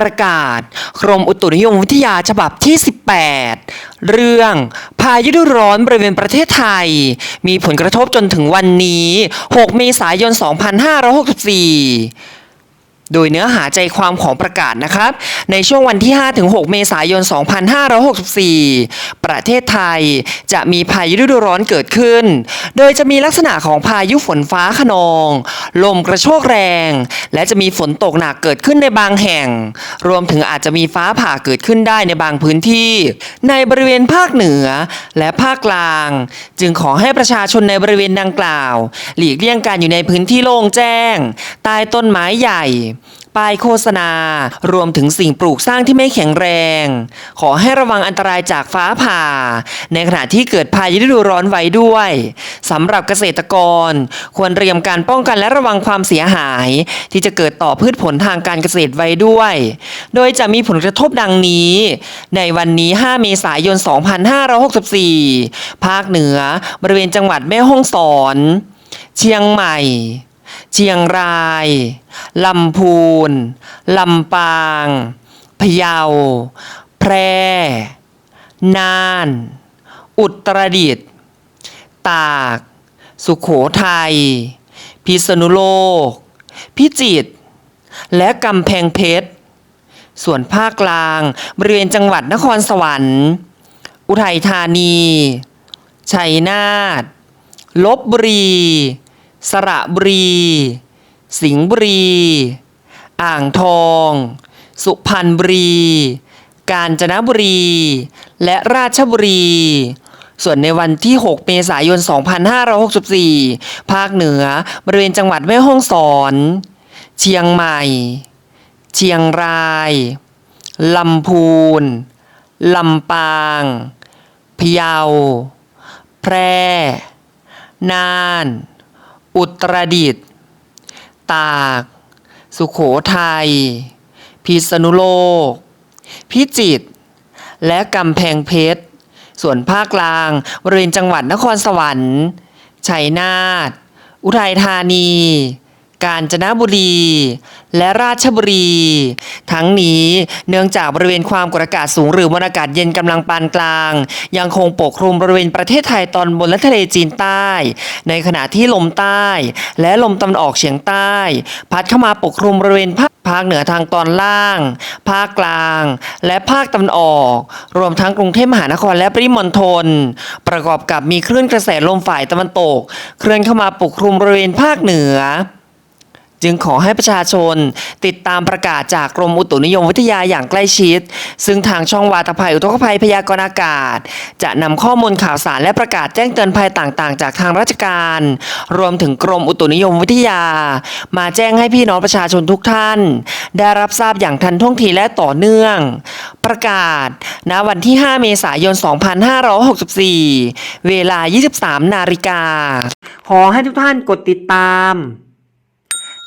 ประกาศ กรมอุตุนิยมวิทยาฉบับที่ 18 เรื่องพายุฤดูร้อนบริเวณประเทศไทย มีผลกระทบจนถึงวันนี้ 6 เมษายน 2564 โดยเนื้อหาใจความของประกาศนะครับ ในช่วงวันที่ 5-6 เมษายน 2564 ประเทศไทยจะมีพายุฤดูร้อนเกิดขึ้น โดยจะมีลักษณะของพายุฝนฟ้าขนอง ลมกระโชกแรง และจะมีฝนตกหนักเกิดขึ้นในบางแห่ง รวมถึงอาจจะมีฟ้าผ่าเกิดขึ้นได้ในบางพื้นที่ ในบริเวณภาคเหนือและภาคกลาง จึงขอให้ประชาชนในบริเวณดังกล่าว หลีกเลี่ยงการอยู่ในพื้นที่โล่งแจ้ง ใต้ต้นไม้ใหญ่ป้ายโฆษณา รวมถึงสิ่งปลูกสร้างที่ไม่แข็งแรง ขอให้ระวังอันตรายจากฟ้าผ่า ในขณะที่เกิดพายุฤดูร้อนไว้ด้วยสำหรับเกษตรกร ควรเตรียมการป้องกันและระวังความเสียหาย ที่จะเกิดต่อพืชผลทางการเกษตรไว้ด้วย โดยจะมีผลกระทบดังนี้ ในวันนี้ 5 เมษายน 2564 ภาคเหนือบริเวณจังหวัดแม่ฮ่องสอน เชียงใหม่ เชียงราย ลำพูน ลำปาง พะเยา แพร่ น่าน อุตรดิตถ์ ตาก สุขโขทัย พิษณุโลก พิจิตร และกำแพงเพชร ส่วนภาคกลางบริเวณจังหวัดนครสวรรค์ อุทัยธานี ชัยนาทลบบุรี สระบุรี สิงห์บุรี อ่างทอง สุพรรณบุรี กาญจนบุรี และราชบุรี ส่วนในวันที่ 6 เมษายน 2564 ภาคเหนือบริเวณจังหวัดแม่ฮ่องสอน เชียงใหม่ เชียงราย ลำพูน ลำปาง พะเยา แพร่ น่าน อุตรดิตถ์ ตาก สุขโขทัย พิษณุโลก พิจิตร และกำแพงเพชร ส่วนภาคกลางบริเวณจังหวัดนครสวรรค์ ชัยนาท อุทัยธานี กาญจนบุรี และราชบุรี ทั้งนี้เนื่องจากบริเวณความกดอากาศสูงหรือมวลอากาศเย็นกำลังปานกลาง ยังคงปกคลุมบริเวณประเทศไทยตอนบนและทะเลจีนใต้ ในขณะที่ลมใต้ และลมตะวันออกเฉียงใต้ พัดเข้ามาปกคลุมบริเวณภาคภาคเหนือทางตอนล่าง ภาคกลาง และภาคตะวันออก รวมทั้งกรุงเทพมหานครและปริมณฑล ประกอบกับมีคลื่นกระแสลมฝ่ายตะวันตก เคลื่อนเข้ามาปกคลุมบริเวณภาคเหนือ จึงขอให้ประชาชนติดตามประกาศจากกรมอุตุนิยมวิทยาอย่างใกล้ชิด ซึ่งทางช่องวาตภัยอุทกภัยพยากรณ์อากาศ จะนำข้อมูลข่าวสารและประกาศแจ้งเตือนภัยต่างๆ จากทางราชการ รวมถึงกรมอุตุนิยมวิทยา มาแจ้งให้พี่น้องประชาชนทุกท่าน ได้รับทราบอย่างทันท่วงทีและต่อเนื่อง ประกาศ ณวันที่ 5 เมษายน 2564 เวลา 23 นาฬิกาขอให้ทุกท่านกดติดตาม